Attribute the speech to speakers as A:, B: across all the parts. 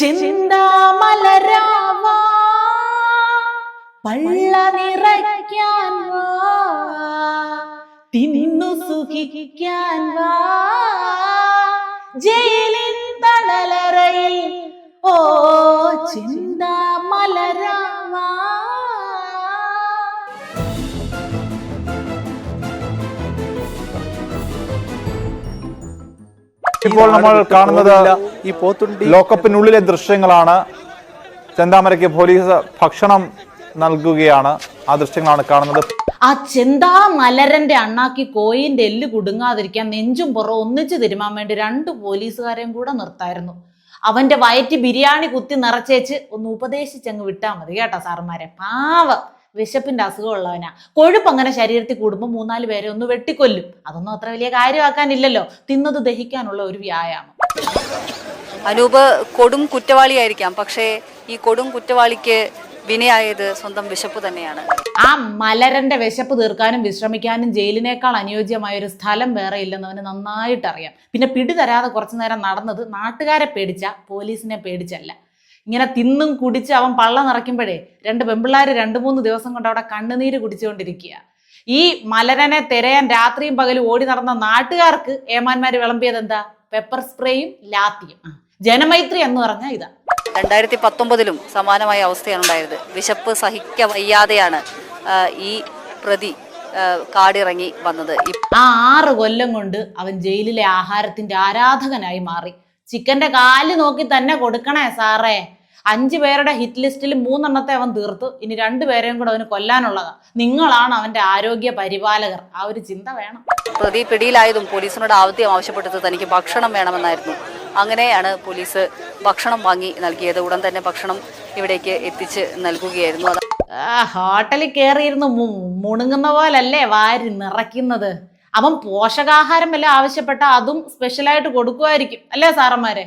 A: ചിന്താമലരാവാ. പള്ള നിറയ്ക്കാൻ വാ. തിന്നു സുഖിക്കാൻ വാ. ജയിലിൻ തടലറയിൽ ഓ ചിന്താമലരാവാ
B: ഇപ്പോൾ നമ്മൾ കാണുന്നത്
C: ഈ പോത്തുണ്ടി
B: ലോക്കപ്പിനുള്ളിലെ ദൃശ്യങ്ങളാണ്. ചെന്താമരയ്ക്ക് പോലീസ് ഭക്ഷണം നൽകുകയാണ്. ആ ദൃശ്യങ്ങളാണ് കാണുന്നത്.
A: ആ ചെന്താ മലരന്റെ അണ്ണാക്കി കോയിന്റെ എല്ല് കുടുങ്ങാതിരിക്കാൻ നെഞ്ചും പുറം ഒന്നിച്ചു തിരുമാൻ വേണ്ടി രണ്ട് പോലീസുകാരെയും കൂടെ നിർത്തായിരുന്നു. അവന്റെ വയറ്റ് ബിരിയാണി കുത്തി നിറച്ചേച്ച് ഒന്ന് ഉപദേശിച്ചങ്ങ് വിട്ടാ മതി കേട്ടോ സാറുമാരെ പാവം. വിശപ്പിന്റെ അസുഖമുള്ളവനാ കൊഴുപ്പ് അങ്ങനെ ശരീരത്തിൽ കൂടുമ്പോൾ മൂന്നാൽ പേരെ ഒന്ന് വെട്ടിക്കൊല്ലും. അതൊന്നും അത്ര വലിയ കാര്യമാക്കാനില്ലല്ലോ. തിന്നത് ദഹിക്കാനുള്ള ഒരു വ്യായാമം.
D: അനൂപ് കൊടും കുറ്റവാളിയായിരിക്കാം. പക്ഷേ ഈ കൊടും കുറ്റവാളിക്ക് വിനയായത് സ്വന്തം വിശപ്പ് തന്നെയാണ്.
A: ആ മലരന്റെ വിശപ്പ് തീർക്കാനും വിശ്രമിക്കാനും ജയിലിനേക്കാൾ അനുയോജ്യമായ ഒരു സ്ഥലം വേറെ ഇല്ലെന്ന് അവന് നന്നായിട്ട് അറിയാം പിന്നെ പിടി തരാതെ കുറച്ചു നേരം നടന്നത് നാട്ടുകാരെ പേടിച്ച പോലീസിനെ പേടിച്ചല്ല. ഇങ്ങനെ തിന്നും കുടിച്ച് അവൻ പള്ള നിറയ്ക്കുമ്പോഴേ രണ്ട് പെമ്പിള്ളാർ രണ്ട് മൂന്ന് ദിവസം കൊണ്ട് അവിടെ കണ്ണുനീര് കുടിച്ചുകൊണ്ടിരിക്കുക. ഈ മലരനെ തിരയാൻ രാത്രിയും പകലും ഓടി നടന്ന നാട്ടുകാർക്ക് ഏമാന്മാർ വിളമ്പിയത് എന്താ? പെപ്പർ സ്പ്രേയും ലാത്തിയും. ജനമൈത്രി എന്ന് പറഞ്ഞാൽ ഇതാ.
D: രണ്ടായിരത്തി പത്തൊമ്പതിലും സമാനമായ അവസ്ഥയാണ് ഉണ്ടായത്. വിശപ്പ് സഹിക്ക വയ്യാതെയാണ് ഈ പ്രതി കാടിറങ്ങി വന്നത്.
A: ആ ആറ് കൊല്ലം കൊണ്ട് അവൻ ജയിലിലെ ആഹാരത്തിന്റെ ആരാധകനായി മാറി. ചിക്കന്റെ കാൽ നോക്കി തന്നെ കൊടുക്കണേ സാറേ. അഞ്ചു പേരുടെ ഹിറ്റ് ലിസ്റ്റിൽ മൂന്നെണ്ണത്തെ അവൻ തീർത്തു. ഇനി രണ്ടു പേരെയും കൂടെ അവന് കൊല്ലാനുള്ളതാ. നിങ്ങളാണ് അവന്റെ ആരോഗ്യ പരിപാലകർ. ആ ഒരു ചിന്ത വേണം.
D: പ്രതി പിടിയിലായതും പോലീസിനോട് ആദ്യം ആവശ്യപ്പെട്ടത് തനിക്ക് ഭക്ഷണം വേണമെന്നായിരുന്നു. അങ്ങനെയാണ് പോലീസ് ഭക്ഷണം വാങ്ങി നൽകിയത്. ഉടൻ തന്നെ ഭക്ഷണം ഇവിടേക്ക് എത്തിച്ച് നൽകുകയായിരുന്നു.
A: ആ ഹോട്ടലിൽ കയറിയിരുന്ന് മുണുങ്ങുന്ന പോലല്ലേ വാരി നിറയ്ക്കുന്നത്? അവൻ പോഷകാഹാരം വല്ല ആവശ്യപ്പെട്ട അതും സ്പെഷ്യലായിട്ട് കൊടുക്കുമായിരിക്കും അല്ലേ സാറന്മാരെ?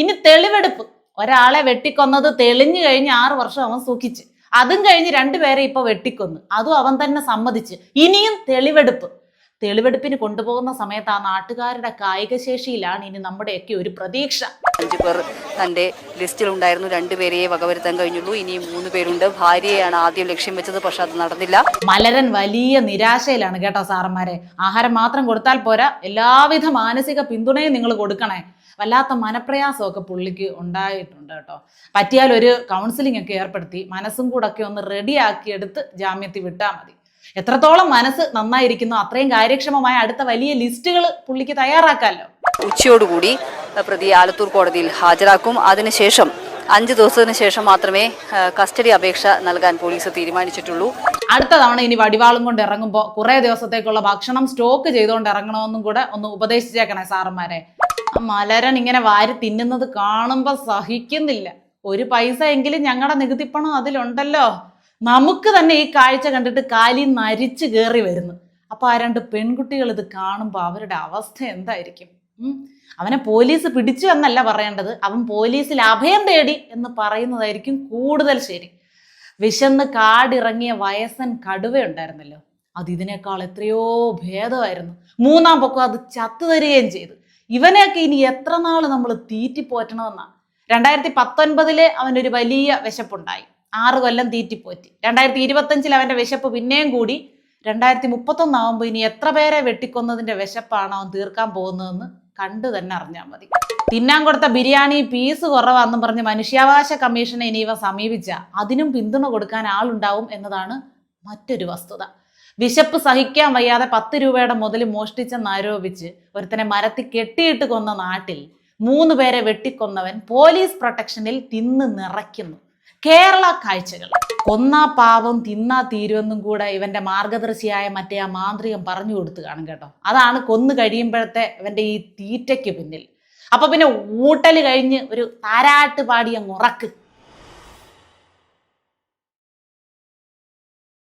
A: ഇനി തെളിവെടുപ്പ്. ഒരാളെ വെട്ടിക്കൊന്നത് തെളിഞ്ഞു കഴിഞ്ഞ് ആറു വർഷം അവൻ സൂക്ഷിച്ച്. അതും കഴിഞ്ഞ് രണ്ടുപേരെ ഇപ്പൊ വെട്ടിക്കൊന്ന്. അതും അവൻ തന്നെ സമ്മതിച്ച്. ഇനിയും തെളിവെടുപ്പ്. തെളിവെടുപ്പിന് കൊണ്ടുപോകുന്ന സമയത്ത് ആ നാട്ടുകാരുടെ കായിക ശേഷിയിലാണ് ഇനി നമ്മുടെയൊക്കെ ഒരു പ്രതീക്ഷ.
D: അഞ്ചു പേർ തന്റെ ലിസ്റ്റിലുണ്ടായിരുന്നു രണ്ടുപേരെയെ വകവരുത്താൻ കഴിഞ്ഞുള്ളൂ. ഇനിയും മൂന്ന് പേരുണ്ട്. ഭാര്യയാണ് ആദ്യം ലക്ഷ്യം വെച്ചത്. പക്ഷെ അത് നടന്നില്ല.
A: മലരൻ വലിയ നിരാശയിലാണ് കേട്ടോ സാറന്മാരെ. ആഹാരം മാത്രം കൊടുത്താൽ പോരാ. എല്ലാവിധ മാനസിക പിന്തുണയും നിങ്ങൾ കൊടുക്കണേ. വല്ലാത്ത മനപ്രയാസമൊക്കെ പുള്ളിക്ക് ഉണ്ടായിട്ടുണ്ട് കേട്ടോ. പറ്റിയാൽ ഒരു കൗൺസിലിംഗ് ഒക്കെ ഏർപ്പെടുത്തി മനസ്സും കൂടെ ഒക്കെ ഒന്ന് റെഡിയാക്കിയെടുത്ത് ജാമ്യത്തിൽ വിട്ടാൽ മതി. എത്രത്തോളം മനസ്സ് നന്നായിരിക്കുന്നു അത്രയും കാര്യക്ഷമമായ അടുത്ത വലിയ ലിസ്റ്റുകൾ പുള്ളിക്ക് തയ്യാറാക്കാമല്ലോ
D: ഉച്ചയോടുകൂടി പ്രതി ആലത്തൂർ കോടതിയിൽ ഹാജരാക്കും. അതിനുശേഷം അഞ്ച് ദിവസത്തിന് ശേഷം മാത്രമേ കസ്റ്റഡി അപേക്ഷ നൽകാൻ പോലീസ് തീരുമാനിച്ചിട്ടുള്ളൂ.
A: അടുത്ത തവണ ഇനി വടിവാളും കൊണ്ട് ഇറങ്ങുമ്പോൾ കുറേ ദിവസത്തേക്കുള്ള ഭക്ഷണം സ്റ്റോക്ക് ചെയ്തുകൊണ്ട് ഇറങ്ങണമെന്നും കൂടെ ഒന്ന് ഉപദേശിച്ചേക്കണേ സാറന്മാരെ. മലരൻ ഇങ്ങനെ വാരി തിന്നുന്നത് കാണുമ്പോൾ സഹിക്കുന്നില്ല. ഒരു പൈസ എങ്കിലും ഞങ്ങളുടെ നികുതിപ്പണം അതിലുണ്ടല്ലോ. നമുക്ക് തന്നെ ഈ കാഴ്ച കണ്ടിട്ട് കാലി നരിച്ചു കയറി വരുന്നു. അപ്പൊ ആ രണ്ട് പെൺകുട്ടികൾ ഇത് കാണുമ്പോൾ അവരുടെ അവസ്ഥ എന്തായിരിക്കും? അവനെ പോലീസ് പിടിച്ചു എന്നല്ല പറയേണ്ടത്. അവൻ പോലീസിൽ അഭയം തേടി എന്ന് പറയുന്നതായിരിക്കും കൂടുതൽ ശരി. വിശന്ന് കാടിറങ്ങിയ വയസ്സൻ കടുവയുണ്ടായിരുന്നല്ലോ. അത് ഇതിനേക്കാൾ എത്രയോ ഭേദമായിരുന്നു. മൂന്നാം പൊക്കം അത് ചത്തു തരികയും ചെയ്തു. ഇവനെയൊക്കെ ഇനി എത്ര നാൾ നമ്മൾ തീറ്റിപ്പോറ്റണമെന്നാണ് രണ്ടായിരത്തി പത്തൊൻപതിലെ അവനൊരു വലിയ വിശപ്പുണ്ടായി. ആറ് കൊല്ലം തീറ്റിപ്പോറ്റി. രണ്ടായിരത്തി ഇരുപത്തഞ്ചിൽ അവന്റെ വിശപ്പ് പിന്നെയും കൂടി. രണ്ടായിരത്തി മുപ്പത്തൊന്നാവുമ്പോൾ ഇനി എത്ര പേരെ വെട്ടിക്കൊന്നതിന്റെ വിശപ്പാണ് അവൻ തീർക്കാൻ പോകുന്നതെന്ന് കണ്ടു തന്നെ അറിഞ്ഞാൽ മതി. തിന്നാൻ കൊടുത്ത ബിരിയാണി പീസ് കുറവാണെന്നും പറഞ്ഞ് മനുഷ്യാവകാശ കമ്മീഷനെ ഇനി ഇവ സമീപിച്ച. അതിനും പിന്തുണ കൊടുക്കാൻ ആളുണ്ടാവും എന്നതാണ് മറ്റൊരു വസ്തുത. വിശപ്പ് സഹിക്കാൻ വയ്യാതെ പത്ത് രൂപയുടെ മുതൽ മോഷ്ടിച്ചെന്നാരോപിച്ച് ഒരുത്തനെ മരത്തിൽ കെട്ടിയിട്ട് കൊന്ന നാട്ടിൽ മൂന്ന് പേരെ വെട്ടിക്കൊന്നവൻ പോലീസ് പ്രൊട്ടക്ഷനിൽ തിന്ന് നിറയ്ക്കുന്നു. കേരള കാഴ്ചകൾ. കൊന്നാ പാവം തിന്നാ തീരുമെന്നും കൂടെ ഇവന്റെ മാർഗദർശിയായ മറ്റേ ആ മാന്ത്രികം പറഞ്ഞു കൊടുത്തു കാണും കേട്ടോ. അതാണ് കൊന്നു കഴിയുമ്പോഴത്തെ ഇവന്റെ ഈ തീറ്റയ്ക്ക് പിന്നിൽ. അപ്പൊ പിന്നെ ഊട്ടൽ കഴിഞ്ഞ് ഒരു താരാട്ട് പാടി ഉറക്ക്.